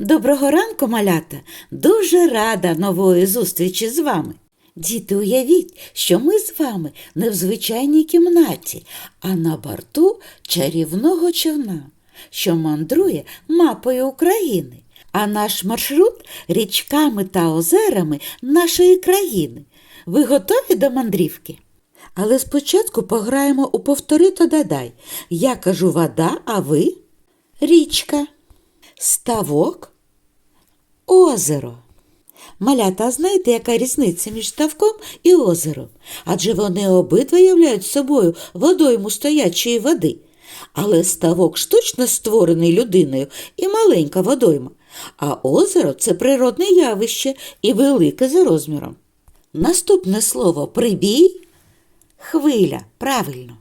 Доброго ранку, малята! Дуже рада нової зустрічі з вами. Діти, уявіть, що ми з вами не в звичайній кімнаті, а на борту чарівного човна, що мандрує мапою України, а наш маршрут річками та озерами нашої країни. Ви готові до мандрівки? Але спочатку пограємо у повтори та дадай. Я кажу вода, а ви? Річка, ставок, озеро. Малята, а знаєте, яка різниця між ставком і озером? Адже вони обидва являють собою водойму стоячої води. Але ставок штучно створений людиною і маленька водойма, а озеро це природне явище і велике за розміром. Наступне слово прибій хвиля, правильно.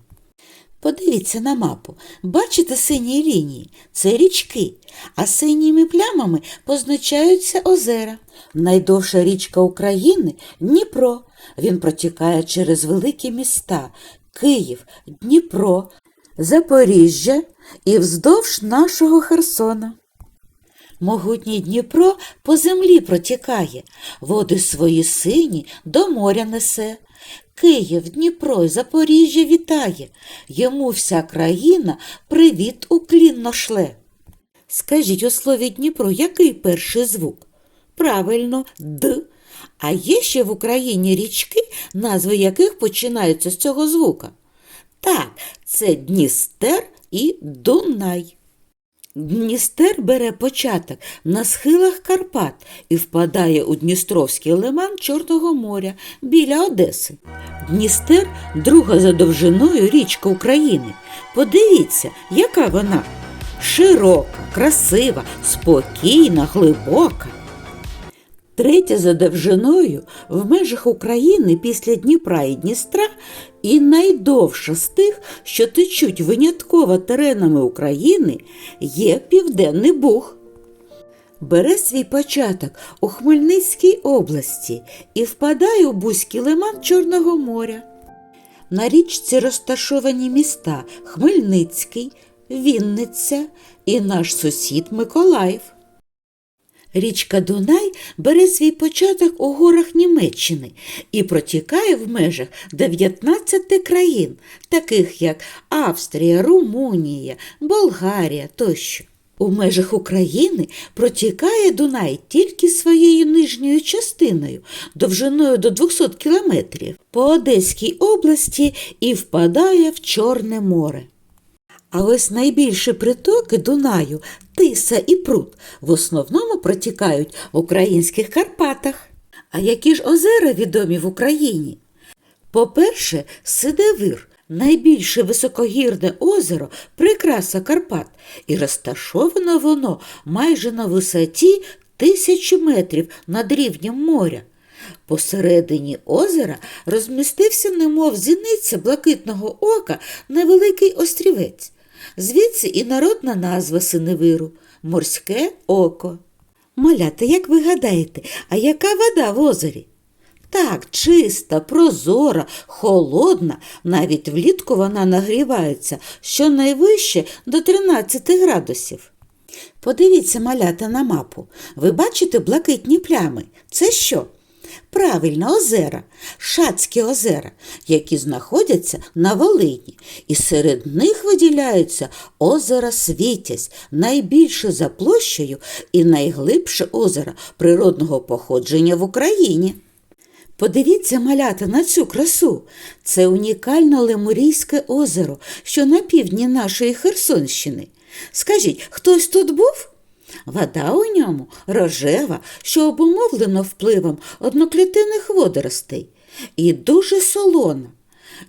Подивіться на мапу. Бачите сині лінії? Це річки, а синіми плямами позначаються озера. Найдовша річка України Дніпро. Він протікає через великі міста Київ, Дніпро, Запоріжжя і вздовж нашого Херсона. Могутній Дніпро по землі протікає, води свої сині до моря несе. Київ, Дніпро й Запоріжжя вітає, йому вся країна привіт уклінно шле. Скажіть у слові Дніпро, який перший звук? Правильно, Д. А є ще в Україні річки, назви яких починаються з цього звука? Так, це Дністер і Дунай. Дністер бере початок на схилах Карпат і впадає у Дністровський лиман Чорного моря біля Одеси. Дністер друга за довжиною річка України. Подивіться, яка вона широка, красива, спокійна, глибока. Третя за довжиною в межах України після Дніпра і Дністра і найдовша з тих, що течуть винятково теренами України, є Південний Буг. Бере свій початок у Хмельницькій області і впадає у Бузький лиман Чорного моря. На річці розташовані міста Хмельницький, Вінниця і наш сусід Миколаїв. Річка Дунай бере свій початок у горах Німеччини і протікає в межах 19 країн, таких як Австрія, Румунія, Болгарія тощо. У межах України протікає Дунай тільки своєю нижньою частиною, довжиною до 200 кілометрів, по Одеській області і впадає в Чорне море. А ось найбільші притоки Дунаю, Тиса і Прут в основному протікають в українських Карпатах. А які ж озера відомі в Україні? По-перше, Сидевир найбільше високогірне озеро прикраса Карпат, і розташовано воно майже на висоті тисячі метрів над рівнем моря. Посередині озера розмістився, немов зіниця блакитного ока, невеликий острівець. Звідси і народна назва синевиру морське око. Малята, як ви гадаєте, а яка вода в озері? Так, чиста, прозора, холодна, навіть влітку вона нагрівається щонайвище до 13 градусів. Подивіться, малята, на мапу. Ви бачите блакитні плями. Це що? Правильно, озера, Шацькі озера, які знаходяться на Волині, і серед них виділяється озеро Світязь, найбільше за площею і найглибше озеро природного походження в Україні. Подивіться, малята, на цю красу. Це унікальне Лемурійське озеро, що на півдні нашої Херсонщини. Скажіть, хтось тут був? Вода у ньому рожева, що обумовлено впливом одноклітинних водоростей, і дуже солона.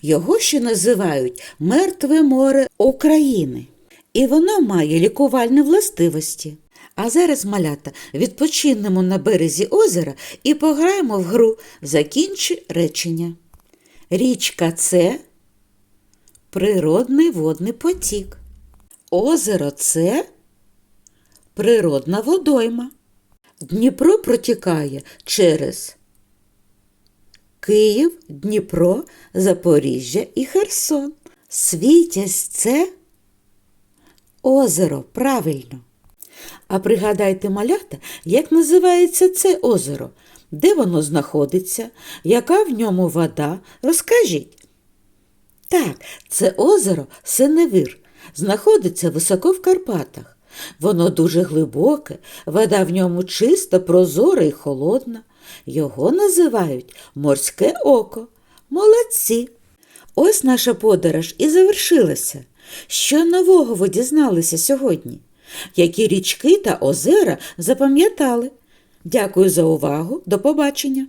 Його ще називають Мертве море України. І воно має лікувальні властивості. А зараз, малята, відпочинемо на березі озера і пограємо в гру Закінчи речення. Річка це природний водний потік. Озеро це природна водойма. Дніпро протікає через Київ, Дніпро, Запоріжжя і Херсон. Світязь це озеро, правильно. А пригадайте, малята, як називається це озеро, де воно знаходиться, яка в ньому вода? Розкажіть. Так, це озеро Синевир, знаходиться високо в Карпатах. Воно дуже глибоке, вода в ньому чиста, прозора і холодна. Його називають морське око. Молодці! Ось наша подорож і завершилася. Що нового ви дізналися сьогодні? Які річки та озера запам'ятали? Дякую за увагу. До побачення!